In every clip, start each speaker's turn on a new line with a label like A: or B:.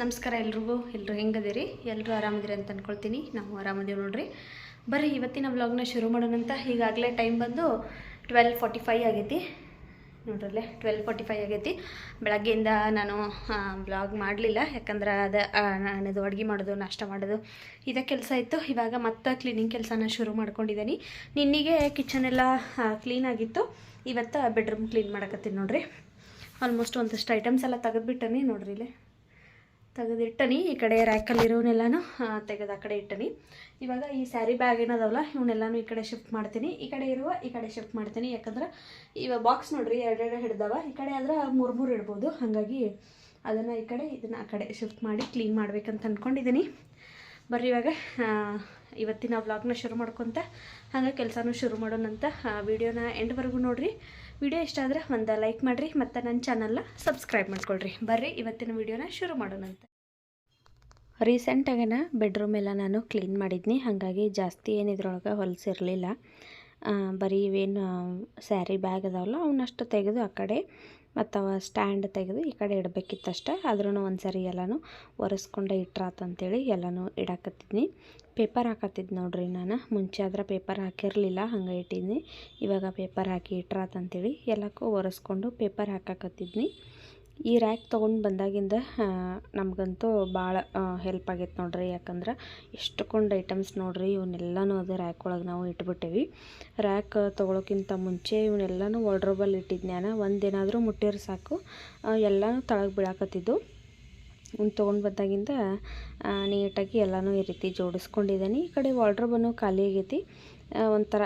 A: ನಮಸ್ಕಾರ ಎಲ್ರಿಗೂ. ಎಲ್ಲರೂ ಹೆಂಗದಿರಿ? ಎಲ್ಲರೂ ಆರಾಮದಿರಿ ಅಂತ ಅಂದ್ಕೊಳ್ತೀನಿ ನಾವು ಆರಾಮದೀವಿ ನೋಡ್ರಿ. ಬರ್ರಿ, ಇವತ್ತಿನ ವ್ಲಾಗ್ನ ಶುರು ಮಾಡೋಣಂತ ಈಗಾಗಲೇ ಟೈಮ್ ಬಂದು ಟ್ವೆಲ್ ಫಾರ್ಟಿ ಫೈ ಆಗೈತಿ. ನೋಡ್ರಲ್ಲೇ, ಟ್ವೆಲ್ ಫಾರ್ಟಿ ಫೈ ಆಗೈತಿ. ಬೆಳಗ್ಗೆಯಿಂದ ನಾನು ಬ್ಲಾಗ್ ಮಾಡಲಿಲ್ಲ. ಯಾಕಂದ್ರೆ ಅದು ನಾನದು ಅಡುಗೆ ಮಾಡೋದು, ನಾಷ್ಟ ಮಾಡೋದು, ಇದೇ ಕೆಲಸ ಇತ್ತು. ಇವಾಗ ಮತ್ತೆ ಕ್ಲೀನಿಂಗ್ ಕೆಲಸನ ಶುರು ಮಾಡ್ಕೊಂಡಿದ್ದೀನಿ ನಿನ್ನಿಗೆ ಕಿಚನ್ ಎಲ್ಲ ಕ್ಲೀನ್ ಆಗಿತ್ತು. ಇವತ್ತು ಬೆಡ್ರೂಮ್ ಕ್ಲೀನ್ ಮಾಡಕತ್ತೀನಿ ನೋಡ್ರಿ. ಆಲ್ಮೋಸ್ಟ್ ಒಂದಷ್ಟು ಐಟಮ್ಸ್ ಎಲ್ಲ ತೆಗೆದುಬಿಟ್ಟನಿ ನೋಡ್ರಿ ಇಲ್ಲಿ ತೆಗೆದಿಟ್ಟನಿ, ಈ ಕಡೆ ರ್ಯಾಕಲ್ಲಿರೋನೆಲ್ಲನೂ ತೆಗೆದು ಆ ಕಡೆ ಇಟ್ಟನಿ. ಇವಾಗ ಈ ಸ್ಯಾರಿ ಬ್ಯಾಗ್ ಏನದವಲ್ಲ, ಇವನ್ನೆಲ್ಲನೂ ಈ ಕಡೆ ಶಿಫ್ಟ್ ಮಾಡ್ತೀನಿ. ಈ ಕಡೆ ಇರುವ, ಈ ಕಡೆ ಶಿಫ್ಟ್ ಮಾಡ್ತೀನಿ. ಯಾಕಂದ್ರೆ ಇವಾಗ ಬಾಕ್ಸ್ ನೋಡ್ರಿ, ಎರಡೆರಡು ಹಿಡ್ದವ. ಈ ಕಡೆ ಆದ್ರೆ ಮೂರು ಮೂರು ಇಡ್ಬೋದು. ಹಾಗಾಗಿ ಅದನ್ನು ಈ ಕಡೆ, ಇದನ್ನು ಆ ಕಡೆ ಶಿಫ್ಟ್ ಮಾಡಿ ಕ್ಲೀನ್ ಮಾಡ್ಬೇಕಂತ ಅಂದ್ಕೊಂಡಿದ್ದೀನಿ ಬರ್ರಿ ಇವಾಗ ಇವತ್ತಿನ ವ್ಲಾಗ್ನ ಶುರು ಮಾಡ್ಕೊತ, ಹಾಗೆ ಕೆಲಸನೂ ಶುರು ಮಾಡೋಣಂತ ವಿಡಿಯೋನ ಎಂಡ್ವರೆಗೂ ನೋಡ್ರಿ. ವಿಡಿಯೋ ಇಷ್ಟ ಆದರೆ ಒಂದು ಲೈಕ್ ಮಾಡಿರಿ ಮತ್ತು ನನ್ನ ಚಾನಲ್ನ ಸಬ್ಸ್ಕ್ರೈಬ್ ಮಾಡ್ಕೊಳ್ರಿ. ಬರ್ರಿ, ಇವತ್ತಿನ ವಿಡಿಯೋನ ಶುರು ಮಾಡೋಣಂತೆ ರೀಸೆಂಟಾಗೇನ ಬೆಡ್ರೂಮ್ ಎಲ್ಲ ನಾನು ಕ್ಲೀನ್ ಮಾಡಿದ್ನಿ. ಹಾಗಾಗಿ ಜಾಸ್ತಿ ಏನು ಇದ್ರೊಳಗೆ ಹೊಲಸಿರಲಿಲ್ಲ ಬರೀ ಇವೇನು ಸ್ಯಾರಿ ಬ್ಯಾಗ್ ಅದಾವಲ್ಲ ಅವನ್ನಷ್ಟು ತೆಗೆದು ಆ ಕಡೆ ಮತ್ತು ಸ್ಟ್ಯಾಂಡ್ ತೆಗೆದು ಈ ಕಡೆ ಇಡಬೇಕಿತ್ತಷ್ಟೆ. ಆದ್ರೂ ಒಂದು ಸರಿ ಎಲ್ಲನೂ ಒರೆಸ್ಕೊಂಡೆ ಇಟ್ರಾತಂತೇಳಿ ಎಲ್ಲನೂ ಇಡಾಕತ್ತಿದ್ನಿ. ಪೇಪರ್ ಹಾಕತ್ತಿದ್ದು ನೋಡ್ರಿ ನಾನು. ಮುಂಚೆ ಆದ್ರೆ ಪೇಪರ್ ಹಾಕಿರಲಿಲ್ಲ, ಹಂಗೆ ಇಟ್ಟಿದ್ನಿ. ಇವಾಗ ಪೇಪರ್ ಹಾಕಿ ಇಟ್ರಾತಂತೇಳಿ ಎಲ್ಲಕ್ಕೂ ಒರೆಸ್ಕೊಂಡು ಪೇಪರ್ ಹಾಕಾಕತ್ತಿದ್ನಿ. ಈ ರ್ಯಾಕ್ ತೊಗೊಂಡು ಬಂದಾಗಿಂದ ನಮಗಂತೂ ಭಾಳ ಹೆಲ್ಪ್ ಆಗೈತೆ ನೋಡ್ರಿ. ಯಾಕಂದ್ರೆ ಎಷ್ಟಕ್ಕೊಂದು ಐಟಮ್ಸ್ ನೋಡ್ರಿ, ಇವನ್ನೆಲ್ಲನೂ ಅದು ರ್ಯಾಕ್ ಒಳಗೆ ನಾವು ಇಟ್ಬಿಟ್ಟೇವಿ. ರ್ಯಾಕ್ ತೊಗೊಳೋಕ್ಕಿಂತ ಮುಂಚೆ ಇವನ್ನೆಲ್ಲನೂ ವಾರ್ಡ್ರೋಬಲ್ಲಿ ಇಟ್ಟಿದ್ನ್ಯಾನ ಒಂದೇನಾದರೂ ಮುಟ್ಟಿದ್ರೆ ಸಾಕು. ಎಲ್ಲನೂ ತಳಗೆ ಬೀಳಾಕತ್ತಿದ್ದು. ಇವ್ನು ತೊಗೊಂಡು ಬಂದಾಗಿಂದ ನೀಟಾಗಿ ಎಲ್ಲನೂ ಈ ರೀತಿ ಜೋಡಿಸ್ಕೊಂಡಿದ್ದೀನಿ ಈ ಕಡೆ ವಾರ್ಡ್ರೋಬನ್ನು ಖಾಲಿ ಆಗೈತಿ. ಒಂಥರ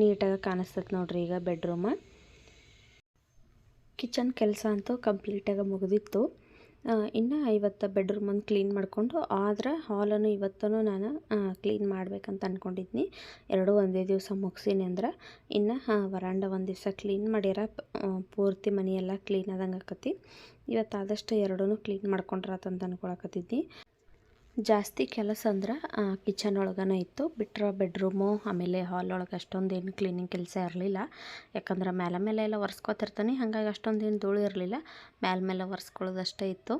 A: ನೀಟಾಗಿ ಕಾಣಿಸ್ತದೆ ನೋಡ್ರಿ ಈಗ ಬೆಡ್ರೂಮ ಕಿಚನ್ ಕೆಲಸ ಅಂತೂ ಕಂಪ್ಲೀಟಾಗಿ ಮುಗಿದಿತ್ತು. ಇನ್ನು ಇವತ್ತು ಒಂದು ಕ್ಲೀನ್ ಮಾಡಿಕೊಂಡು, ಆದ್ರೆ ಹಾಲನ್ನು ಇವತ್ತೂ ನಾನು ಕ್ಲೀನ್ ಮಾಡ್ಬೇಕಂತ ಅಂದ್ಕೊಂಡಿದ್ನಿ ಎರಡೂ ಒಂದೇ ದಿವಸ ಮುಗಿಸೀನಿ ಅಂದ್ರೆ, ಇನ್ನು ವರಾಂಡ ಒಂದು ದಿವಸ ಕ್ಲೀನ್ ಮಾಡ್ಯಾರ ಪೂರ್ತಿ ಮನೆಯೆಲ್ಲ ಕ್ಲೀನ್ ಆದಂಗೆ ಆಕತಿ. ಇವತ್ತು ಆದಷ್ಟು ಎರಡೂ ಕ್ಲೀನ್ ಮಾಡ್ಕೊಂಡ್ರಾತಂತ ಅನ್ಕೊಳಕತ್ತಿದ್ನಿ. ಜಾಸ್ತಿ ಕೆಲಸ ಅಂದ್ರೆ ಕಿಚನ್ ಒಳಗನ ಇತ್ತು. ಬಿಟ್ಟರೆ ಬೆಡ್ರೂಮು ಆಮೇಲೆ ಹಾಲ್ ಒಳಗೆ ಅಷ್ಟೊಂದು ಏನು ಕ್ಲೀನಿಂಗ್ ಕೆಲಸ ಇರಲಿಲ್ಲ. ಯಾಕಂದ್ರೆ ಮೇಲೆ ಮೇಲೆ ಎಲ್ಲ ಒರೆಸ್ಕೊತಿರ್ತಾನೆ, ಹಾಗಾಗಿ ಅಷ್ಟೊಂದು ಏನು ಧೂಳು ಇರಲಿಲ್ಲ. ಮೇಲೆ ಮೇಲೆ ಒರೆಸ್ಕೊಳ್ಳೋದಷ್ಟೇ ಇತ್ತು.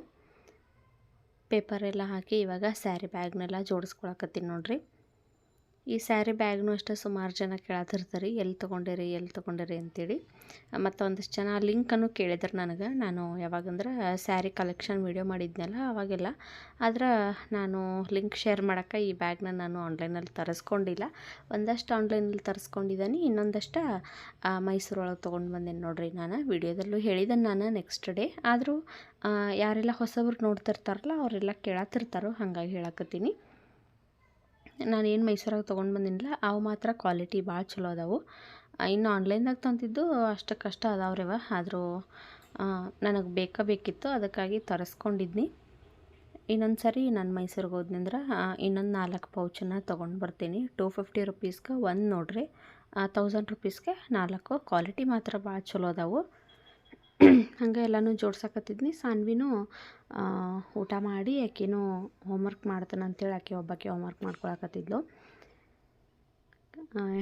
A: ಪೇಪರ್ ಎಲ್ಲ ಹಾಕಿ ಇವಾಗ ಸ್ಯಾರಿ ಬ್ಯಾಗ್ನೆಲ್ಲ ಜೋಡಿಸ್ಕೊಳಕತ್ತೀನಿ ನೋಡ್ರಿ. ಈ ಸ್ಯಾರಿ ಬ್ಯಾಗ್ನೂ ಅಷ್ಟೇ ಸುಮಾರು ಜನ ಕೇಳತ್ತಿರ್ತಾರೆ ಎಲ್ಲಿ ತೊಗೊಂಡಿರಿ ಎಲ್ಲಿ ತೊಗೊಂಡಿರಿ ಅಂತೇಳಿ. ಮತ್ತು ಒಂದಿಷ್ಟು ಜನ ಲಿಂಕನ್ನು ಕೇಳಿದ್ರು ನನಗೆ. ನಾನು ಯಾವಾಗಂದ್ರೆ ಸ್ಯಾರಿ ಕಲೆಕ್ಷನ್ ವೀಡಿಯೋ ಮಾಡಿದ್ನಲ್ಲ ಅವಾಗೆಲ್ಲ. ಆದ್ರೆ ನಾನು ಲಿಂಕ್ ಶೇರ್ ಮಾಡೋಕ್ಕೆ ಈ ಬ್ಯಾಗ್ನ ನಾನು ಆನ್ಲೈನಲ್ಲಿ ತರಿಸ್ಕೊಂಡಿಲ್ಲ. ಒಂದಷ್ಟು ಆನ್ಲೈನಲ್ಲಿ ತರಿಸ್ಕೊಂಡಿದ್ದೀನಿ, ಇನ್ನೊಂದಷ್ಟು ಮೈಸೂರೊಳಗೆ ತೊಗೊಂಡು ಬಂದೇನೆ ನೋಡಿರಿ ನಾನು. ವೀಡಿಯೋದಲ್ಲೂ ಹೇಳಿದ್ದೇನೆ ನಾನು ನೆಕ್ಸ್ಟ್ ಡೇ. ಆದರೂ ಯಾರೆಲ್ಲ ಹೊಸಬ್ರು ನೋಡ್ತಿರ್ತಾರಲ್ಲ, ಅವರೆಲ್ಲ ಕೇಳತ್ತಿರ್ತಾರೋ ಹಾಗಾಗಿ ಹೇಳಕತ್ತೀನಿ. ನಾನು ಏನು ಮೈಸೂರಾಗ ತೊಗೊಂಡು ಬಂದಿನಿಲ್ಲ, ಅವು ಮಾತ್ರ ಕ್ವಾಲಿಟಿ ಭಾಳ ಚಲೋ ಅದಾವು. ಇನ್ನು ಆನ್ಲೈನ್ದಾಗ ತಂದಿದ್ದು ಅಷ್ಟಕ್ಕಷ್ಟ ಅದಾವ್ರವ ಆದರೂ ನನಗೆ ಬೇಕಾ ಬೇಕಿತ್ತು, ಅದಕ್ಕಾಗಿ ತರಿಸ್ಕೊಂಡಿದ್ನಿ. ಇನ್ನೊಂದು ಸರಿ ನಾನು ಮೈಸೂರಿಗೆ ಹೋದ್ನಂದ್ರೆ ಇನ್ನೊಂದು ನಾಲ್ಕು ಪೌಚನ್ನ ತೊಗೊಂಡು ಬರ್ತೀನಿ. ಟೂ ಫಿಫ್ಟಿ ರುಪೀಸ್ಗೆ ಒಂದು ನೋಡ್ರಿ. ತೌಸಂಡ್ ರುಪೀಸ್ಗೆ ನಾಲ್ಕು. ಕ್ವಾಲಿಟಿ ಮಾತ್ರ ಭಾಳ ಚಲೋ ಅದಾವು. ಹಂಗೆ ಎಲ್ಲನೂ ಜೋಡ್ಸಕತ್ತಿದ್ನಿ. ಸಾನ್ವಿನೂ ಊಟ ಮಾಡಿ ಆಕಿನೂ ಹೋಮ್ವರ್ಕ್ ಮಾಡ್ತಾನೆ ಅಂತೇಳಿ ಆಕೆ ಒಬ್ಬಾಕೆ ಹೋಮ್ವರ್ಕ್ ಮಾಡ್ಕೊಳಕತ್ತಿದ್ಲು.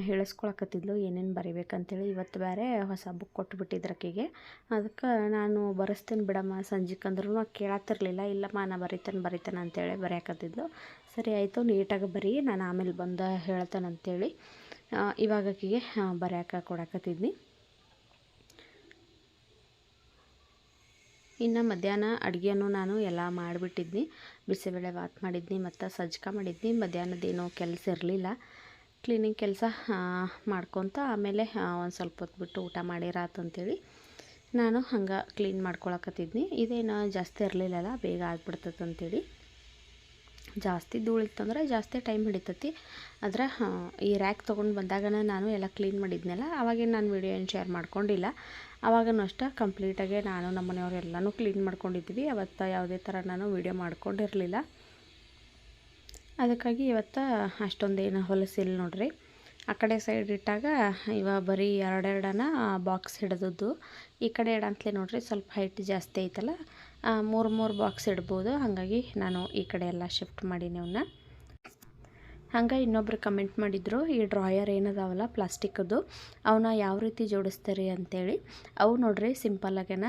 A: ಹೇಳಿಸ್ಕೊಳಕತ್ತಿದ್ಲು ಏನೇನು ಬರಿಬೇಕಂತೇಳಿ. ಇವತ್ತು ಬೇರೆ ಹೊಸ ಬುಕ್ ಕೊಟ್ಟುಬಿಟ್ಟಿದ್ರು ಆಕೆಗೆ. ಅದಕ್ಕೆ ನಾನು ಬರೆಸ್ತೇನೆ ಬಿಡಮ್ಮ ಸಂಜೆಗೆ ಅಂದ್ರೂ ಕೇಳತ್ತಿರಲಿಲ್ಲ ಇಲ್ಲಮ್ಮ ನಾ ಬರಿತೇನೆ ಬರಿತೇನೆ ಅಂತೇಳಿ ಬರೆಯಕತ್ತಿದ್ಲು. ಸರಿ ಆಯಿತು ನೀಟಾಗಿ ಬರೀ ನಾನು ಆಮೇಲೆ ಬಂದು ಹೇಳ್ತೇನೆ ಅಂತೇಳಿ ಆ, ಇವಾಗ ಆಕೆಗೆ ಬರೆಯೋಕೆ ಕೊಡಕತ್ತಿದ್ನಿ. ಇನ್ನು ಮಧ್ಯಾಹ್ನ ಅಡುಗೆಯನ್ನು ನಾನು ಎಲ್ಲ ಮಾಡಿಬಿಟ್ಟಿದ್ನಿ. ಬಿಸಿಬೇಳೆ ಬಾತ್ ಮಾಡಿದ್ನಿ ಮತ್ತು ಸಜ್ಕ ಮಾಡಿದ್ನಿ. ಮಧ್ಯಾಹ್ನದ್ದೇನೋ ಕೆಲಸ ಇರಲಿಲ್ಲ. ಕ್ಲೀನಿಂಗ್ ಕೆಲಸ ಮಾಡ್ಕೊತ ಆಮೇಲೆ ಒಂದು ಸ್ವಲ್ಪ ಹೊತ್ತು ಬಿಟ್ಟು ಊಟ ಮಾಡಿರಾತು ಅಂತೇಳಿ ನಾನು ಹಂಗೆ ಕ್ಲೀನ್ ಮಾಡ್ಕೊಳಕತ್ತಿದ್ನಿ. ಇದೇನು ಜಾಸ್ತಿ ಇರಲಿಲ್ಲಲ್ಲ, ಬೇಗ ಆಗ್ಬಿಡ್ತದೆ ಅಂತೇಳಿ. ಜಾಸ್ತಿ ಧೂಳಿತ್ತಂದ್ರೆ ಜಾಸ್ತಿ ಟೈಮ್ ಹಿಡಿತೈತಿ. ಆದ್ರೆ ಈ ರ್ಯಾಕ್ ತೊಗೊಂಡು ಬಂದಾಗ ನಾನು ಎಲ್ಲ ಕ್ಲೀನ್ ಮಾಡಿದ್ನಲ್ಲ ಅವಾಗೇನು ನಾನು ವೀಡಿಯೋ ಏನು ಶೇರ್ ಮಾಡ್ಕೊಂಡಿಲ್ಲ. ಅವಾಗನೂ ಅಷ್ಟೇ ಕಂಪ್ಲೀಟಾಗೆ ನಾನು ನಮ್ಮ ಮನೆಯವ್ರು ಎಲ್ಲನೂ ಕ್ಲೀನ್ ಮಾಡ್ಕೊಂಡಿದ್ವಿ. ಅವತ್ತು ಯಾವುದೇ ಥರ ನಾನು ವೀಡಿಯೋ ಮಾಡ್ಕೊಂಡಿರಲಿಲ್ಲ. ಅದಕ್ಕಾಗಿ ಇವತ್ತು ಅಷ್ಟೊಂದೇನು ಹೊಲಸಿಲ್ಲ ನೋಡ್ರಿ. ಆ ಕಡೆ ಸೈಡ್ ಇಟ್ಟಾಗ ಇವ ಬರೀ ಎರಡೆರಡನ ಬಾಕ್ಸ್ ಹಿಡಿದದ್ದು. ಈ ಕಡೆ ಇಡಂತಲೇ ನೋಡ್ರಿ ಸ್ವಲ್ಪ ಹೈಟ್ ಜಾಸ್ತಿ ಐತಲ್ಲ. ಮೂರು ಮೂರು ಬಾಕ್ಸ್ ಇಡ್ಬೋದು. ಹಾಗಾಗಿ ನಾನು ಈ ಕಡೆ ಎಲ್ಲ ಶಿಫ್ಟ್ ಮಾಡೀನಿ ಅವನ್ನ ಹಂಗೆ ಇನ್ನೊಬ್ರು ಕಮೆಂಟ್ ಮಾಡಿದರು, ಈ ಡ್ರಾಯರ್ ಏನದಾವಲ್ಲ ಪ್ಲಾಸ್ಟಿಕ್ದು ಅವನ್ನ ಯಾವ ರೀತಿ ಜೋಡಿಸ್ತೀರಿ ಅಂತೇಳಿ. ಅವು ನೋಡ್ರಿ ಸಿಂಪಲ್ಲಾಗೇನ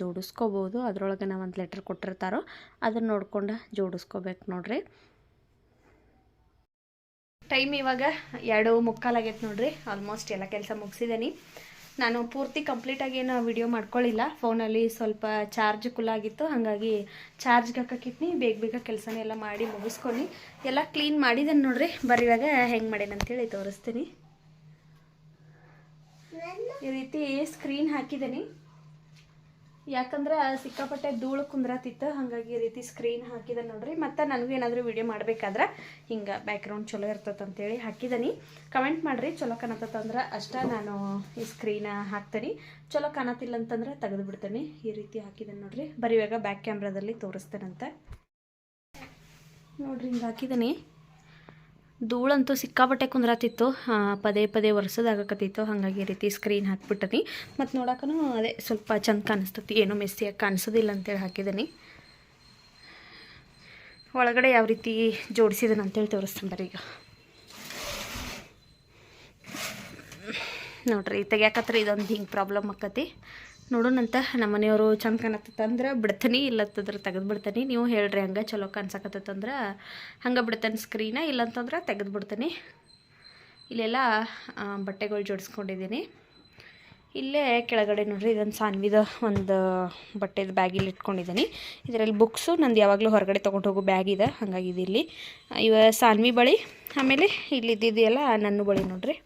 A: ಜೋಡಿಸ್ಕೋಬೋದು. ಅದ್ರೊಳಗೆ ಒಂದು ಲೆಟ್ರ್ ಕೊಟ್ಟಿರ್ತಾರೋ, ಅದನ್ನು ನೋಡ್ಕೊಂಡು ಜೋಡಿಸ್ಕೋಬೇಕು ನೋಡ್ರಿ. ಟೈಮ್ ಇವಾಗ ಎರಡು ಮುಕ್ಕಾಲಾಗೈತೆ ನೋಡ್ರಿ. ಆಲ್ಮೋಸ್ಟ್ ಎಲ್ಲ ಕೆಲಸ ಮುಗಿಸಿದ್ದೀನಿ ನಾನು ಪೂರ್ತಿ ಕಂಪ್ಲೀಟಾಗಿ ಏನು ವಿಡಿಯೋ ಮಾಡ್ಕೊಳ್ಳಿಲ್ಲ ಫೋನಲ್ಲಿ ಸ್ವಲ್ಪ ಚಾರ್ಜ್ ಕುಲಾಗಿತ್ತು ಹಾಗಾಗಿ ಚಾರ್ಜ್ಗೆ ಹಾಕಕ್ಕಿತ್ನಿ ಬೇಗ ಬೇಗ ಕೆಲಸನ ಎಲ್ಲ ಮಾಡಿ ಮುಗಿಸ್ಕೊನಿ. ಎಲ್ಲ ಕ್ಲೀನ್ ಮಾಡಿದ್ದೇನೆ ನೋಡ್ರಿ. ಬರೀವಾಗ ಹೆಂಗೆ ಮಾಡೇನೆ ಅಂತೇಳಿ ತೋರಿಸ್ತೀನಿ. ಈ ರೀತಿ ಸ್ಕ್ರೀನ್ ಹಾಕಿದ್ದೀನಿ ಯಾಕಂದ್ರೆ ಸಿಕ್ಕಾಪಟ್ಟೆ ಧೂಳು ಕುಂದ್ರತಿತ್ತು, ಹಾಗಾಗಿ ಈ ರೀತಿ ಸ್ಕ್ರೀನ್ ಹಾಕಿದೆ ನೋಡ್ರಿ. ಮತ್ತು ನನಗೂ ಏನಾದರೂ ವಿಡಿಯೋ ಮಾಡ್ಬೇಕಾದ್ರೆ ಹಿಂಗೆ ಬ್ಯಾಕ್ಗ್ರೌಂಡ್ ಚಲೋ ಇರ್ತೈತೆ ಅಂತೇಳಿ ಹಾಕಿದ್ದೀನಿ ಕಮೆಂಟ್ ಮಾಡಿರಿ, ಚಲೋ ಕಾಣತ್ತಂದ್ರೆ ಅಷ್ಟೇ ನಾನು ಈ ಸ್ಕ್ರೀನ್ ಹಾಕ್ತೀನಿ. ಚಲೋ ಕಾಣತ್ತಿಲ್ಲ ಅಂತಂದ್ರೆ ತೆಗೆದು ಬಿಡ್ತೇನೆ. ಈ ರೀತಿ ಹಾಕಿದ್ದೇನೆ ನೋಡ್ರಿ. ಬರೀ ಇವಾಗ ಬ್ಯಾಕ್ ಕ್ಯಾಮ್ರಾದಲ್ಲಿ ತೋರಿಸ್ತೇನಂತೆ. ನೋಡ್ರಿ, ಹಿಂಗೆ ಹಾಕಿದ್ದೀನಿ ಧೂಳಂತೂ ಸಿಕ್ಕಾಪಟ್ಟೆ ಕುಂದ್ರತಿತ್ತು. ಪದೇ ಪದೇ ಒರೆಸೋದಾಗಕತ್ತಿತ್ತು. ಹಾಗಾಗಿ ರೀತಿ ಸ್ಕ್ರೀನ್ ಹಾಕ್ಬಿಟ್ಟನಿ. ಮತ್ತು ನೋಡೋಕ್ಕೂ ಅದೇ ಸ್ವಲ್ಪ ಚಂದ ಕಾಣಿಸ್ತತಿ. ಏನೋ ಮೆಸ್ಸಿಯಾಗಿ ಕಾಣಿಸೋದಿಲ್ಲ ಅಂತೇಳಿ ಹಾಕಿದ್ದೀನಿ ಒಳಗಡೆ ಯಾವ ರೀತಿ ಜೋಡಿಸಿದ್ದೀನಿ ಅಂತೇಳಿ ತೋರಿಸ್ತೀನಿ ಈಗ. ನೋಡ್ರಿ, ತೆಗಿಯಾಕತ್ರ ಇದೊಂದು ಹಿಂಗೆ ಪ್ರಾಬ್ಲಮ್ ಆಕತಿ. ನೋಡೋಣಂತ. ನಮ್ಮ ಮನೆಯವರು ಚಂದ ಕಾಣತ್ತಂದ್ರೆ ಬಿಡ್ತೀನಿ ಇಲ್ಲತ್ತಂದ್ರೆ ತೆಗೆದು ಬಿಡ್ತೀನಿ. ನೀವು ಹೇಳ್ರಿ ಹಂಗೆ ಚಲೋ ಕಾಣಿಸಕತ್ತಂದ್ರೆ ಹಂಗೆ ಬಿಡ್ತೇನೆ ಸ್ಕ್ರೀನ ಇಲ್ಲಂತಂದ್ರೆ ತೆಗೆದು ಬಿಡ್ತೀನಿ. ಇಲ್ಲೆಲ್ಲ ಬಟ್ಟೆಗಳು ಜೋಡಿಸ್ಕೊಂಡಿದ್ದೀನಿ. ಇಲ್ಲೇ ಕೆಳಗಡೆ ನೋಡ್ರಿ ಇದೊಂದು ಸಾನ್ವಿದ ಒಂದು ಬಟ್ಟೆದು ಬ್ಯಾಗಲ್ಲಿ ಇಟ್ಕೊಂಡಿದ್ದೀನಿ. ಇದರಲ್ಲಿ ಬುಕ್ಸು, ನಂದು ಯಾವಾಗಲೂ ಹೊರಗಡೆ ತೊಗೊಂಡು ಹೋಗೋ ಬ್ಯಾಗ್ ಇದೆ, ಹಾಗಾಗಿ ಇಲ್ಲಿ ಇವ ಸಾನ್ವಿ ಬಳಿ, ಆಮೇಲೆ ಇಲ್ಲಿ ಇದ್ದಿದೆಯಲ್ಲ ನನ್ನ ಬಳಿ ನೋಡ್ರಿ.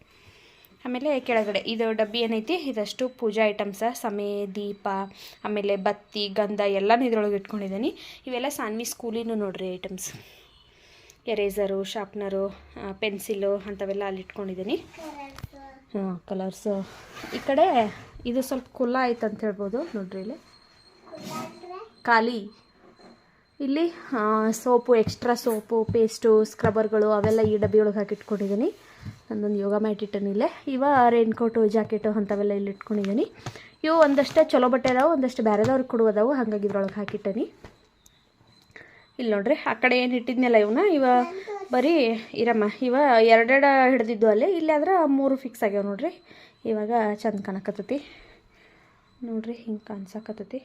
A: ಆಮೇಲೆ ಕೆಳಗಡೆ ಇದು ಡಬ್ಬಿ ಏನೈತಿ? ಇದಷ್ಟು ಪೂಜಾ ಐಟಮ್ಸ, ಸಮೆ, ದೀಪ, ಆಮೇಲೆ ಬತ್ತಿ, ಗಂಧ ಎಲ್ಲನೂ ಇದ್ರೊಳಗೆ ಇಟ್ಕೊಂಡಿದ್ದೀನಿ. ಇವೆಲ್ಲ ಸಾನ್ವಿ ಸ್ಕೂಲಿನೂ ನೋಡ್ರಿ ಐಟಮ್ಸ್. ಎರೇಸರು, ಶಾರ್ಪ್ನರು ಪೆನ್ಸಿಲು ಅಂಥವೆಲ್ಲ ಅಲ್ಲಿ ಇಟ್ಕೊಂಡಿದ್ದೀನಿ. ಹಾಂ ಕಲರ್ಸು. ಈ ಕಡೆ ಇದು ಸ್ವಲ್ಪ ಕುಲ್ಲ ಆಯ್ತು ಅಂತ ಹೇಳ್ಬೋದು ನೋಡ್ರಿ ಇಲ್ಲಿ. ಖಾಲಿ. ಇಲ್ಲಿ ಸೋಪು, ಎಕ್ಸ್ಟ್ರಾ ಸೋಪು, ಪೇಸ್ಟು, ಸ್ಕ್ರಬ್ಬರ್ಗಳು ಅವೆಲ್ಲ ಈ ಡಬ್ಬಿಯೊಳಗೆ ಹಾಕಿಟ್ಕೊಂಡಿದ್ದೀನಿ ನಂದೊಂದು ಯೋಗ ಮ್ಯಾಟ್ ಇಟ್ಟನಿಲ್ಲೇ ಇವ ರೈನ್ಕೋಟು ಜಾಕೆಟು ಅಂಥವೆಲ್ಲ ಇಲ್ಲಿ ಇಟ್ಕೊಂಡಿದ್ದೀನಿ ಇವು ಒಂದಷ್ಟು ಚಲೋ ಬಟ್ಟೆ ಅದಾವೆ, ಒಂದಷ್ಟು ಬೇರೆದವ್ರಿಗೆ ಕೊಡುವುದಾವು ಹಾಗಾಗಿ ಇದ್ರೊಳಗೆ ಹಾಕಿಟ್ಟನಿ. ಇಲ್ಲಿ ನೋಡ್ರಿ, ಆ ಕಡೆ ಏನು ಇಟ್ಟಿದ್ನಲ್ಲ ಇವನ್ನ ಇವ ಬರೀ ಇರಮ್ಮ, ಇವ ಎರಡೆರಡು ಹಿಡ್ದಿದ್ದು ಅಲ್ಲಿ. ಇಲ್ಲಿ ಆದ್ರೆ ಮೂರು ಫಿಕ್ಸ್ ಆಗ್ಯಾವ ನೋಡ್ರಿ. ಇವಾಗ ಚಂದ ಕಾಣಕತ್ತತಿ. ನೋಡ್ರಿ, ಹಿಂಗೆ ಕಾಣಿಸಕತ್ತತಿ.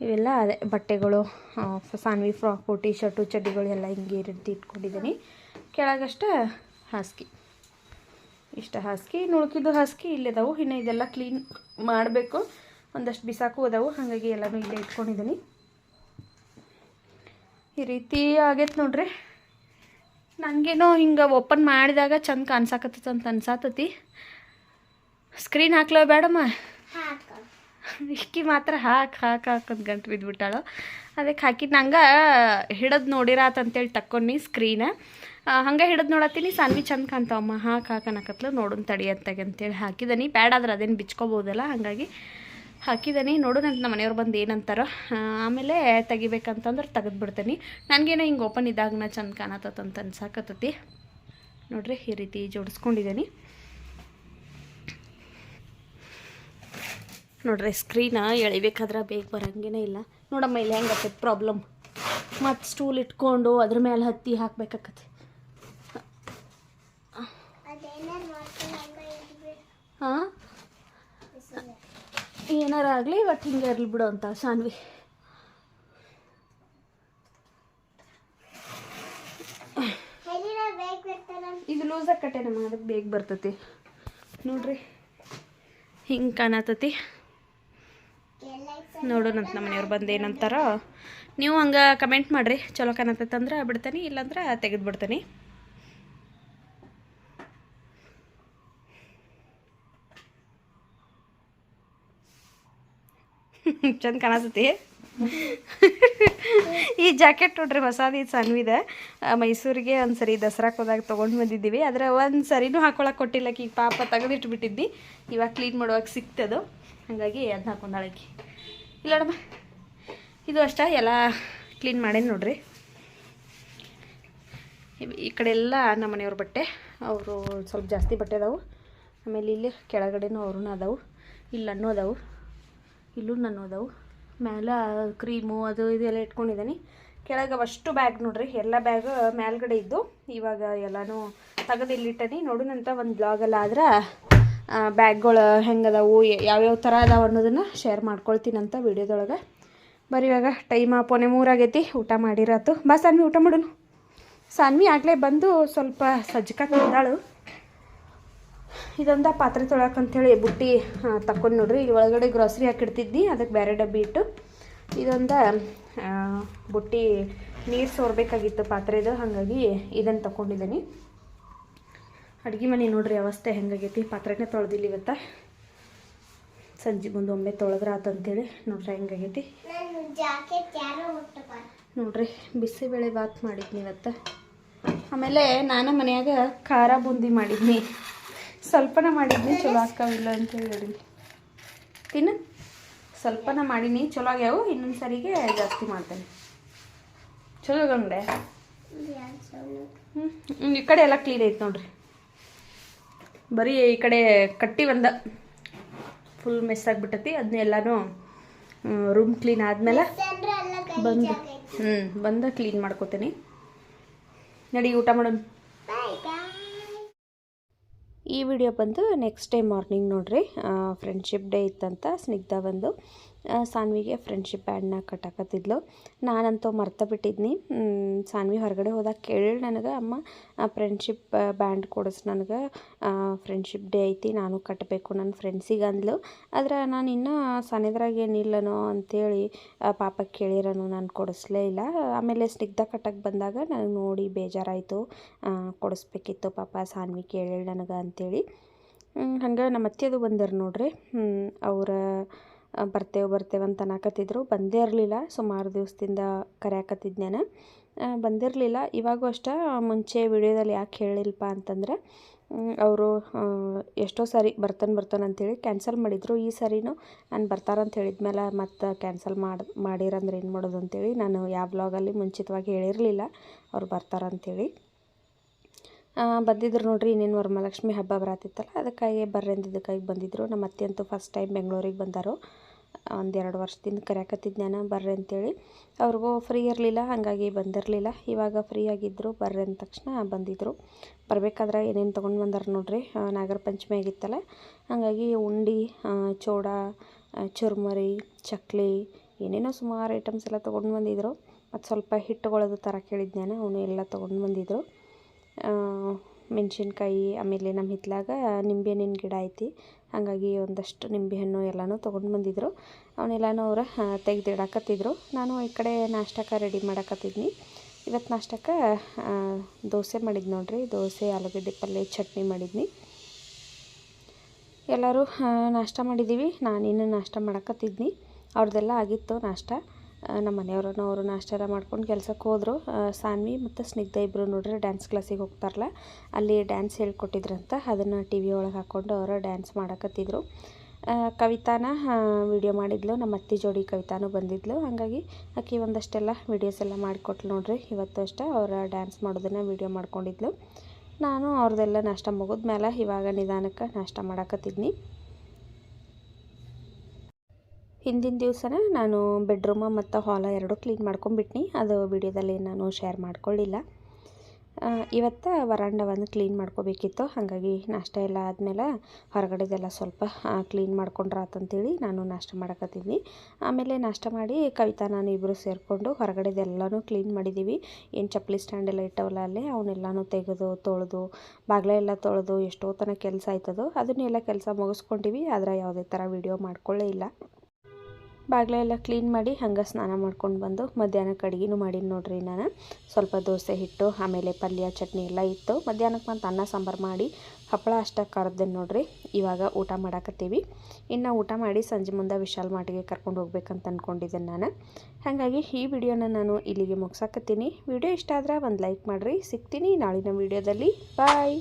A: ಇವೆಲ್ಲ ಅದೇ ಬಟ್ಟೆಗಳು ಸಾನ್ವಿ, ಫ್ರಾಕು, ಟೀ, ಶರ್ಟು, ಚಡ್ಡಿಗಳು ಎಲ್ಲ ಹಿಂಗೆ ಇರಿದ್ದು ಇಟ್ಕೊಂಡಿದ್ದೀನಿ ಕೆಳಗಷ್ಟೇ ಹಾಸಿಗೆ ಇಷ್ಟ ಹಾಸಿಗೆ ಇನ್ನು ಉಳ್ಕಿದ್ದು ಹಾಸಿಗೆ ಇಲ್ಲಿದಾವು ಇನ್ನು ಇದೆಲ್ಲ ಕ್ಲೀನ್ ಮಾಡಬೇಕು. ಒಂದಷ್ಟು ಬಿಸಾಕು ಅದಾವು. ಹಾಗಾಗಿ ಎಲ್ಲನೂ ಇಲ್ಲೇ ಇಟ್ಕೊಂಡಿದ್ದೀನಿ ಈ ರೀತಿ ಆಗೈತೆ ನೋಡ್ರಿ. ನನಗೇನೋ ಹಿಂಗೆ ಓಪನ್ ಮಾಡಿದಾಗ ಚಂದ ಕಾಣ್ಸಾಕತ್ತೈತೆ ಅಂತ ಅನ್ಸಾತತಿ. ಸ್ಕ್ರೀನ್ ಹಾಕ್ಲೋ ಬೇಡಮ್ಮ ಇಕ್ಕಿ ಮಾತ್ರ ಹಾಕಿ ಹಾಕಿ ಹಾಕಂತ ಗಂಟು ಬಿದ್ದುಬಿಟ್ಟಾಳು ಅದಕ್ಕೆ ಹಾಕಿ ನಂಗೆ ಹಿಡದು ನೋಡಿರಾತ ಅಂತೇಳಿ ತಕ್ಕೊಂಡು ಸ್ಕ್ರೀನ ಹಂಗೆ ಹಿಡಿದು ನೋಡತ್ತೀನಿ, ಸಾನ್ವಿ ಚಂದ ಕಾಣ್ತಾವಮ್ಮ ಹಾಕಿ ಹಾಕನಕತ್ಲು ನೋಡೋಣ ತಡಿ ಅಂತಾಗೆ ಅಂತೇಳಿ ಹಾಕಿದನಿ. ಬ್ಯಾಡ ಆದ್ರೆ ಅದೇನು ಬಿಚ್ಕೋಬೋದಲ್ಲ, ಹಾಗಾಗಿ ಹಾಕಿದನಿ. ನೋಡೋಣ ಅಂತ ನಮ್ಮ ಮನೆಯವ್ರು ಬಂದು ಏನಂತಾರೋ ಆಮೇಲೆ ತೆಗಿಬೇಕಂತಂದ್ರೆ ತೆಗೆದು ಬಿಡ್ತೀನಿ ನನಗೇನೋ ಹಿಂಗೆ ಓಪನ್ ಇದ್ದಾಗನ ಚಂದ ಕಾಣತ್ತಂತ ಅನ್ಸಾಕತ್ತತಿ. ನೋಡ್ರಿ ಈ ರೀತಿ ಜೋಡಿಸ್ಕೊಂಡಿದ್ದೀನಿ ನೋಡ್ರಿ ಸ್ಕ್ರೀನ ಎಳಿಬೇಕಾದ್ರೆ ಬೇಗ ಬರಂಗೇನೆ ಇಲ್ಲ. ನೋಡಮ್ಮ, ಇಲ್ಲಿ ಹೆಂಗೆ ಪ್ರಾಬ್ಲಮ್ ಮತ್ತು ಸ್ಟೂಲ್ ಇಟ್ಕೊಂಡು ಅದ್ರ ಮೇಲೆ ಹತ್ತಿ ಹಾಕ್ಬೇಕಾಕತಿ ಹಾಂ ಏನಾರ ಆಗಲಿ ಒಟ್ಟು ಹಿಂಗೆ ಇರಲಿ ಬಿಡು ಅಂತ, ಸಾನ್ವಿ. ಇದು ಲೂಸ್ ಕಟ್ಟೆ ನಮ್ಮ ಅದಕ್ಕೆ ಬೇಗ ಬರ್ತೈತಿ. ನೋಡ್ರಿ, ಹಿಂಗೆ ಕಾಣತತಿ. ನೋಡೋಣಂತ ನಮ್ಮ ಮನೆಯವ್ರು ಬಂದು ಏನಂತಾರೋ. ನೀವು ಹಂಗೆ ಕಮೆಂಟ್ ಮಾಡಿರಿ. ಚಲೋ ಕಾಣತ್ತಂದ್ರೆ ಬಿಡ್ತೀನಿ, ಇಲ್ಲಾಂದ್ರೆ ತೆಗೆದು ಬಿಡ್ತೀನಿ ಚಂದ ಕಾಣತತಿ ಈ ಜಾಕೆಟ್ ನೋಡ್ರಿ, ಹೊಸದು ಇದು. ಸಣ್ಣವಿದೆ ಮೈಸೂರಿಗೆ ಒಂದ್ಸರಿ ದಸರಾಕ್ಕೆ ಹೋದಾಗ ತೊಗೊಂಡು ಬಂದಿದ್ದೀವಿ. ಆದರೆ ಒಂದು ಸರಿನೂ ಹಾಕೊಳಕ್ಕೆ ಕೊಟ್ಟಿಲ್ಲ ಈಗ ಪಾಪ ತೆಗೆದಿಟ್ಬಿಟ್ಟಿದ್ದಿ. ಇವಾಗ ಕ್ಲೀನ್ ಮಾಡುವಾಗ ಸಿಕ್ತದು. ಹಾಗಾಗಿ ಅದನ್ನ ಹಾಕೊಂಡಾಳಕಿ ಇಲ್ಲ ನೋಡಮ್ಮ ಇದು ಅಷ್ಟೇ, ಎಲ್ಲ ಕ್ಲೀನ್ ಮಾಡೇನಿ ನೋಡ್ರಿ. ಈ ಕಡೆ ಎಲ್ಲ ನಮ್ಮ ಮನೆಯವ್ರ ಬಟ್ಟೆ, ಅವರು ಸ್ವಲ್ಪ ಜಾಸ್ತಿ ಬಟ್ಟೆ ಅದಾವು. ಆಮೇಲೆ ಇಲ್ಲಿ ಕೆಳಗಡೆನೂ ಅವ್ರೂ ಅದಾವು. ಇಲ್ಲನ್ನೂ ಅದಾವು. ಇಲ್ಲೂ ನಾನು ಅದಾವು. ಮೇಲೆ ಕ್ರೀಮು ಅದು ಇದೆಲ್ಲ ಇಟ್ಕೊಂಡಿದ್ದೀನಿ ಕೆಳಗೆ ಅಷ್ಟು ಬ್ಯಾಗ್ ನೋಡ್ರಿ, ಎಲ್ಲ ಬ್ಯಾಗ್ ಮೇಲ್ಗಡೆ ಇದ್ದು, ಇವಾಗ ಎಲ್ಲನೂ ತೆಗೆದು ಇಲ್ಲಿಟ್ಟನಿ ನೋಡೋಣಂತ ಒಂದು ಬ್ಲಾಗಲ್ಲ ಆದ್ರೆ ಬ್ಯಾಗ್ಗಳು ಹೆಂಗದಾವು ಯಾವ್ಯಾವ ಥರ ಅದಾವೆ ಅನ್ನೋದನ್ನು ಶೇರ್ ಮಾಡ್ಕೊಳ್ತೀನಂತ ವಿಡಿಯೋದೊಳಗೆ. ಬರೀ ಇವಾಗ ಟೈಮ್ ಪೊನೆ ಮೂರಾಗೈತಿ, ಊಟ ಮಾಡಿರಾತು. ಬಾ ಸಾನ್ವಿ, ಊಟ ಮಾಡೋನು ಸಾನ್ವಿ ಆಗಲೇ ಬಂದು ಸ್ವಲ್ಪ ಸಜ್ಜಕ ತಿಂದಾಳು. ಇದೊಂದು ಪಾತ್ರೆ ತೊಳಕಂಥೇಳಿ ಬುಟ್ಟಿ ತಕೊಂಡು ನೋಡ್ರಿ. ಇಲ್ಲಿ ಒಳಗಡೆ ಗ್ರೋಸರಿ ಹಾಕಿಡ್ತಿದ್ದಿ ಅದಕ್ಕೆ ಬೇರೆ ಡಬ್ಬಿ ಇಟ್ಟು. ಇದೊಂದು ಬುಟ್ಟಿ ನೀರು ಸೋರ್ಬೇಕಾಗಿತ್ತು ಪಾತ್ರೆದು, ಹಾಗಾಗಿ ಇದನ್ನು ತಗೊಂಡಿದ್ದೀನಿ ಅಡುಗೆ ಮನೆ ನೋಡ್ರಿ ಅವಸ್ಥೆ ಹೆಂಗಾಗೈತಿ. ಪಾತ್ರೆನೇ ತೊಳೆದಿಲ್ಲ ಇವತ್ತ. ಸಂಜೆ ಮುಂದೆ ಒಮ್ಮೆ ತೊಳೆದ್ರ ಆತಂತೇಳಿ ನೋಡ್ರಿ ಹೆಂಗಾಗೈತಿ. ನೋಡ್ರಿ ಬಿಸಿಬೇಳೆ ಬಾತ್ ಮಾಡಿದ್ನಿ ಇವತ್ತ. ಆಮೇಲೆ ನಾನು ಮನೆಯಾಗ ಖಾರ ಬೂಂದಿ ಮಾಡಿದ್ನಿ. ಸ್ವಲ್ಪನ ಮಾಡಿದ್ನಿ, ಚಲೋ ಆಗ್ತಾವಿಲ್ಲ ಅಂತೇಳಿ ಹೇಳಿ ತಿನ್ನು. ಸ್ವಲ್ಪನ ಮಾಡೀನಿ, ಚಲೋ ಆಗ್ಯಾವು, ಇನ್ನೊಂದು ಸರಿಗೆ ಜಾಸ್ತಿ ಮಾಡ್ತೇನೆ. ಚಲೋ ಗಂಡೆ ಹ್ಞೂ ಈ ಕಡೆ ಎಲ್ಲ ಕ್ಲೀನ್ ಐತೆ ನೋಡ್ರಿ. ಬರೀ ಈ ಕಡೆ ಕಟ್ಟಿ ಒಂದ ಫುಲ್ ಮೆಸ್ ಆಗಿಬಿಟ್ಟತಿ. ಅದನ್ನೆಲ್ಲಾನು ಎಲ್ಲನೂ ರೂಮ್ ಕ್ಲೀನ್ ಆದಮೇಲೆ ಬಂದು ಹ್ಞೂ ಬಂದ ಕ್ಲೀನ್ ಮಾಡ್ಕೋತೀನಿ. ನಡಿ ಊಟ ಮಾಡೋಣ. ಈ ವಿಡಿಯೋ ಬಂದು ನೆಕ್ಸ್ಟ್ ಡೇ ಮಾರ್ನಿಂಗ್ ನೋಡ್ರಿ. ಫ್ರೆಂಡ್ಶಿಪ್ ಡೇ ಇತ್ತಂತ ಸ್ನಿಗ್ಧ ಬಂದು. ಸಾನ್ವಿಗೆ ಫ್ರೆಂಡ್ಶಿಪ್ ಬ್ಯಾಂಡ್ನ ಕಟ್ಟಾಕತ್ತಿದ್ಲು. ನಾನಂತೂ ಮರ್ತ ಬಿಟ್ಟಿದ್ನಿ. ಸಾನ್ವಿ ಹೊರಗಡೆ ಹೋದಾಗ ಕೇಳಿ ನನಗೆ, ಅಮ್ಮ ಫ್ರೆಂಡ್ಶಿಪ್ ಬ್ಯಾಂಡ್ ಕೊಡಿಸ್ ನನಗೆ ಫ್ರೆಂಡ್ಶಿಪ್ ಡೇ ಐತಿ, ನಾನು ಕಟ್ಟಬೇಕು ನನ್ನ ಫ್ರೆಂಡ್ಸಿಗೆ ಅಂದ್ಲು. ಆದ್ರೆ ನಾನು ಇನ್ನೂ ಸಣ್ಣದ್ರಾಗ ಏನಿಲ್ಲನೋ ಅಂಥೇಳಿ ಪಾಪ ಕೇಳಿರನು, ನಾನು ಕೊಡಿಸ್ಲೇ ಇಲ್ಲ. ಆಮೇಲೆ ಸ್ನಿಗ್ಧ ಕಟ್ಟಕ್ಕೆ ಬಂದಾಗ ನನಗೆ ನೋಡಿ ಬೇಜಾರಾಯಿತು. ಕೊಡಿಸ್ಬೇಕಿತ್ತು ಪಾಪ ಸಾನ್ವಿ ಕೇಳಿ ನನಗೆ ಅಂಥೇಳಿ ಹಂಗೆ ನಮ್ಮ ಅತ್ತೆದು ಬಂದರು ನೋಡ್ರಿ. ಅವರ ಬರ್ತೇವೆ ಬರ್ತೇವೆ ಅಂತ ಅನ್ನಕತ್ತಿದ್ರು. ಬಂದೇ ಇರಲಿಲ್ಲ. ಸುಮಾರು ದಿವಸದಿಂದ ಕರೆಯಾಕತ್ತಿದ್ದು ನಾನು ಬಂದಿರಲಿಲ್ಲ ಇವಾಗೂ ಅಷ್ಟೇ ಮುಂಚೆ ವಿಡಿಯೋದಲ್ಲಿ ಯಾಕೆ ಹೇಳಿಲ್ಲಪ್ಪ ಅಂತಂದ್ರೆ ಅವರು ಎಷ್ಟೋ ಸಾರಿ ಬರ್ತಾನೆ ಬರ್ತಾನೆ ಅಂತೇಳಿ ಕ್ಯಾನ್ಸಲ್ ಮಾಡಿದರು. ಈ ಸರಿನೂ ನಾನು ಬರ್ತಾರಂತ ಹೇಳಿದ್ಮೇಲೆ ಮತ್ತೆ ಕ್ಯಾನ್ಸಲ್ ಮಾಡಿ, ಮಾಡಿರಂದ್ರೆ ಏನು ಮಾಡೋದು ಅಂತೇಳಿ ನಾನು ಯಾವ ಬ್ಲಾಗಲ್ಲಿ ಮುಂಚಿತವಾಗಿ ಹೇಳಿರಲಿಲ್ಲ. ಅವ್ರು ಬರ್ತಾರಂತೇಳಿ ಬಂದಿದ್ರು ನೋಡ್ರಿ ಇನ್ನೇನು ವರಮಹಾಲಕ್ಷ್ಮಿ ಹಬ್ಬ ಬರತ್ತಿತ್ತಲ್ಲ ಅದಕ್ಕಾಗಿ ಬರ್ರಿ ಇದಕ್ಕಾಗಿ ಬಂದಿದ್ರು. ನಮ್ಮ ಅತ್ತೆ ಅಂತೂ ಫಸ್ಟ್ ಟೈಮ್ ಬೆಂಗಳೂರಿಗೆ ಬಂದರು. ಒಂದೆರಡು ವರ್ಷದಿಂದ ಕರೆಯಕತ್ತಿದ್ದು ನಾನು ಬರ್ರಿ ಅಂತೇಳಿ. ಅವ್ರಿಗೂ ಫ್ರೀ ಇರಲಿಲ್ಲ ಹಾಗಾಗಿ ಬಂದಿರಲಿಲ್ಲ. ಇವಾಗ ಫ್ರೀ ಆಗಿದ್ದರು ಬರ್ರಿ ಅಂದ ತಕ್ಷಣ ಬಂದಿದ್ದರು ಬರಬೇಕಾದ್ರೆ ಏನೇನು ತೊಗೊಂಡು ಬಂದರು ನೋಡ್ರಿ. ನಾಗರ ಪಂಚಮಿ ಆಗಿತ್ತಲ್ಲ ಹಾಗಾಗಿ ಉಂಡಿ ಚೋಡ ಚುರ್ಮರಿ ಚಕ್ಲಿ ಏನೇನೋ ಸುಮಾರು ಐಟಮ್ಸ್ ಎಲ್ಲ ತೊಗೊಂಡು ಬಂದಿದ್ರು. ಮತ್ತು ಸ್ವಲ್ಪ ಹಿಟ್ಟುಗಳದು ಥರ ಕೇಳಿದ್ದೆ ನಾನು ಅವನು ಎಲ್ಲ ತೊಗೊಂಡು ಬಂದಿದ್ರು. ಆ, ಮೆಣಸಿನ್ಕಾಯಿ ಆಮೇಲೆ ನಮ್ಮ ಹಿತ್ಲಾಗ ನಿಂಬೆಹಣ್ಣಿನ ಗಿಡ ಐತಿ. ಹಾಗಾಗಿ ಒಂದಷ್ಟು ನಿಂಬೆಹಣ್ಣು ಎಲ್ಲನೂ ತೊಗೊಂಡು ಬಂದಿದ್ದರು ಅವನ್ನೆಲ್ಲನೂ ಅವ್ರು ತೆಗೆದಿಡಾಕತ್ತಿದ್ರು. ನಾನು ಈ ಕಡೆ ನಾಷ್ಟಕ್ಕೆ ರೆಡಿ ಮಾಡಕತ್ತಿದ್ನಿ. ಇವತ್ತು ನಾಷ್ಟಕ್ಕೆ ದೋಸೆ ಮಾಡಿದ್ದು ನೋಡ್ರಿ. ದೋಸೆ, ಆಲೂಗಡ್ಡೆ ಪಲ್ಯ ಚಟ್ನಿ ಮಾಡಿದ್ನಿ. ಎಲ್ಲರೂ ನಾಷ್ಟ ಮಾಡಿದ್ದೀವಿ ನಾನಿನ್ನು ನಾಷ್ಟ ಮಾಡಕತ್ತಿದ್ನಿ. ಅವ್ರದ್ದೆಲ್ಲ ಆಗಿತ್ತು ನಾಷ್ಟ. ನಮ್ಮ ಮನೆಯವ್ರನ್ನ ಅವರು ನಾಷ್ಟ ಎಲ್ಲ ಮಾಡ್ಕೊಂಡು ಕೆಲಸಕ್ಕೆ ಹೋದರು. ಸಾನ್ವಿ ಮತ್ತು ಸ್ನಿಗ್ಧ ಇಬ್ಬರು ನೋಡ್ರಿ ಡ್ಯಾನ್ಸ್ ಕ್ಲಾಸಿಗೆ ಹೋಗ್ತಾರಲ್ಲ, ಅಲ್ಲಿ ಡ್ಯಾನ್ಸ್ ಹೇಳ್ಕೊಟ್ಟಿದ್ರಂತ, ಅದನ್ನು ಟಿ ವಿ ಒಳಗೆ ಹಾಕ್ಕೊಂಡು ಅವರು ಡ್ಯಾನ್ಸ್ ಮಾಡಕತ್ತಿದ್ರು. ಕವಿತಾನ ವಿಡಿಯೋ ಮಾಡಿದ್ಲು, ನಮ್ಮ ಅತ್ತೆ ಜೋಡಿ ಕವಿತಾನೂ ಬಂದಿದ್ಲು. ಹಾಗಾಗಿ ಆಕೆ ಒಂದಷ್ಟೆಲ್ಲ ವೀಡಿಯೋಸ್ ಎಲ್ಲ ಮಾಡಿಕೊಟ್ಲು ನೋಡ್ರಿ, ಇವತ್ತು ಅಷ್ಟೇ ಅವರ ಡ್ಯಾನ್ಸ್ ಮಾಡೋದನ್ನು ವಿಡಿಯೋ ಮಾಡ್ಕೊಂಡಿದ್ಲು. ನಾನು ಅವ್ರದ್ದೆಲ್ಲ ನಾಷ್ಟ ಮುಗಿದ್ಮೇಲೆ ಇವಾಗ ನಿಧಾನಕ್ಕೆ ನಾಷ್ಟ ಮಾಡಕತ್ತಿದ್ನಿ. ಹಿಂದಿನ ದಿವಸನ ನಾನು ಬೆಡ್ರೂಮ ಮತ್ತು ಹಾಲ ಎರಡೂ ಕ್ಲೀನ್ ಮಾಡ್ಕೊಂಬಿಟ್ನಿ. ಅದು ವಿಡಿಯೋದಲ್ಲಿ ನಾನು ಶೇರ್ ಮಾಡ್ಕೊಳ್ಳಿಲ್ಲ ಇವತ್ತು ವರಾಂಡವನ್ನು ಕ್ಲೀನ್ ಮಾಡ್ಕೋಬೇಕಿತ್ತು. ಹಾಗಾಗಿ ನಾಷ್ಟ ಎಲ್ಲ ಆದಮೇಲೆ ಹೊರಗಡೆದೆಲ್ಲ ಸ್ವಲ್ಪ ಕ್ಲೀನ್ ಮಾಡ್ಕೊಂಡ್ರೆ ಆತಂತೇಳಿ ನಾನು ನಾಷ್ಟ ಮಾಡಕತ್ತೀನಿ ಆಮೇಲೆ ನಾಷ್ಟ ಮಾಡಿ ಕವಿತಾ ನಾನು ಇಬ್ಬರು ಸೇರಿಕೊಂಡು ಹೊರಗಡೆದೆಲ್ಲನೂ ಕ್ಲೀನ್ ಮಾಡಿದ್ದೀವಿ ಏನು ಚಪ್ಪಲಿ ಸ್ಟ್ಯಾಂಡ್ ಎಲ್ಲ ಇಟ್ಟವಲ್ಲ ಅಲ್ಲೇ ಅವನ್ನೆಲ್ಲನೂ ತೆಗೆದು, ತೊಳೆದು, ಬಾಗಿಲ ಎಲ್ಲ ತೊಳೆದು ಎಷ್ಟೋ ತನಕ ಕೆಲಸ ಆಯ್ತದೋ. ಅದನ್ನೆಲ್ಲ ಕೆಲಸ ಮುಗಿಸ್ಕೊಂಡಿವಿ. ಆದರೆ ಯಾವುದೇ ಥರ ವಿಡಿಯೋ ಮಾಡ್ಕೊಳ್ಳೇ ಇಲ್ಲ. ಬಾಗಿಲ ಎಲ್ಲ ಕ್ಲೀನ್ ಮಾಡಿ ಹಂಗೆ ಸ್ನಾನ ಮಾಡ್ಕೊಂಡು ಬಂದು ಮಧ್ಯಾಹ್ನಕ್ಕೆ ಅಡುಗೆನೂ ಮಾಡೀನಿ ನೋಡ್ರಿ ನಾನು. ಸ್ವಲ್ಪ ದೋಸೆ ಹಿಟ್ಟು, ಆಮೇಲೆ ಪಲ್ಯ, ಚಟ್ನಿ ಎಲ್ಲ ಇತ್ತು. ಮಧ್ಯಾಹ್ನಕ್ಕೆ ಮತ್ತು ಅನ್ನ, ಸಾಂಬಾರು ಮಾಡಿ ಹಪ್ಪಳ ಅಷ್ಟ ಕರೆದೇನೆ ನೋಡ್ರಿ. ಇವಾಗ ಊಟ ಮಾಡಾಕತ್ತೀವಿ. ಇನ್ನು ಊಟ ಮಾಡಿ ಸಂಜೆ ಮುಂದೆ ವಿಶಾಲ್ ಮಾಟಿಗೆ ಕರ್ಕೊಂಡು ಹೋಗ್ಬೇಕಂತ ಅಂದ್ಕೊಂಡಿದ್ದೇನೆ ನಾನು. ಹಾಗಾಗಿ ಈ ವಿಡಿಯೋನ ನಾನು ಇಲ್ಲಿಗೆ ಮುಗಿಸಾಕತ್ತೀನಿ. ವಿಡಿಯೋ ಇಷ್ಟ ಆದ್ರೆ ಒಂದು ಲೈಕ್ ಮಾಡಿರಿ. ಸಿಗ್ತೀನಿ ನಾಳಿನ ವಿಡಿಯೋದಲ್ಲಿ. ಬಾಯ್.